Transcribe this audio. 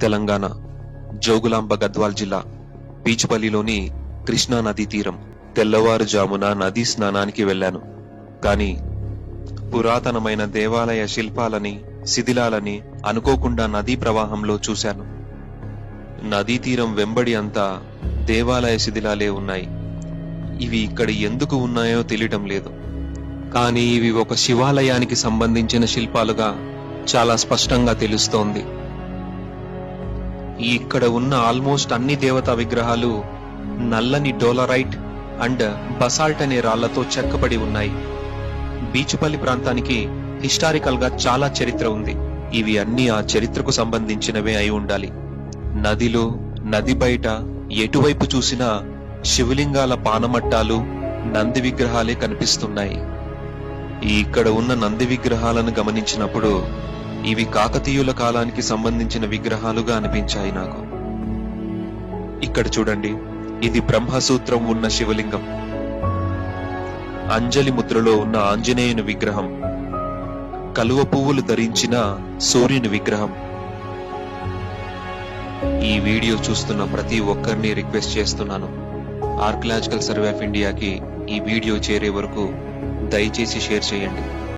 తెలంగాణ జోగులాంబ గద్వాల్ జిల్లా పీచుపల్లిలోని కృష్ణా నదీ తీరం. తెల్లవారుజామున నదీ స్నానానికి వెళ్ళాను. కానీ పురాతనమైన దేవాలయ శిల్పాలని శిథిలాలని అనుకోకుండా నదీ ప్రవాహంలో చూశాను. నదీ తీరం వెంబడి అంతా దేవాలయ శిథిలాలే ఉన్నాయి. ఇవి ఇక్కడ ఎందుకు ఉన్నాయో తెలియటం లేదు. కానీ ఇవి ఒక శివాలయానికి సంబంధించిన శిల్పాలుగా చాలా స్పష్టంగా తెలుస్తోంది. ఇక్కడ ఉన్న ఆల్మోస్ట్ అన్ని దేవతా విగ్రహాలు నల్లని డోలరైట్ అండ్ బసాల్ట్ అనే రాళ్ళతో చెక్కబడి ఉన్నాయి. బీచుపల్లి ప్రాంతానికి హిస్టారికల్గా చాలా చరిత్ర ఉంది. ఇవి అన్ని ఆ చరిత్రకు సంబంధించినవే అయి ఉండాలి. నదిలో నది బయట ఎటువైపు చూసినా శివలింగాల పానమట్టాలు నంది విగ్రహాలే కనిపిస్తున్నాయి. ఇక్కడ ఉన్న నంది విగ్రహాలను గమనించినప్పుడు ఇవి కాకతీయుల కాలానికి సంబంధించిన విగ్రహాలుగా అనిపించాయి నాకు. ఇక్కడ చూడండి ఇది బ్రహ్మసూత్రం ఉన్న శివలింగం. అంజలి ముద్రలో ఉన్న ఆంజనేయుని విగ్రహం. కలువ పువ్వులు ధరించిన సూర్యుని విగ్రహం. ఈ వీడియో చూస్తున్న ప్రతి ఒక్కరిని రిక్వెస్ట్ చేస్తున్నాను. ఆర్కలాజికల్ సర్వే ఆఫ్ ఇండియాకి ఈ వీడియో చేరే వరకు దయచేసి షేర్ చేయండి.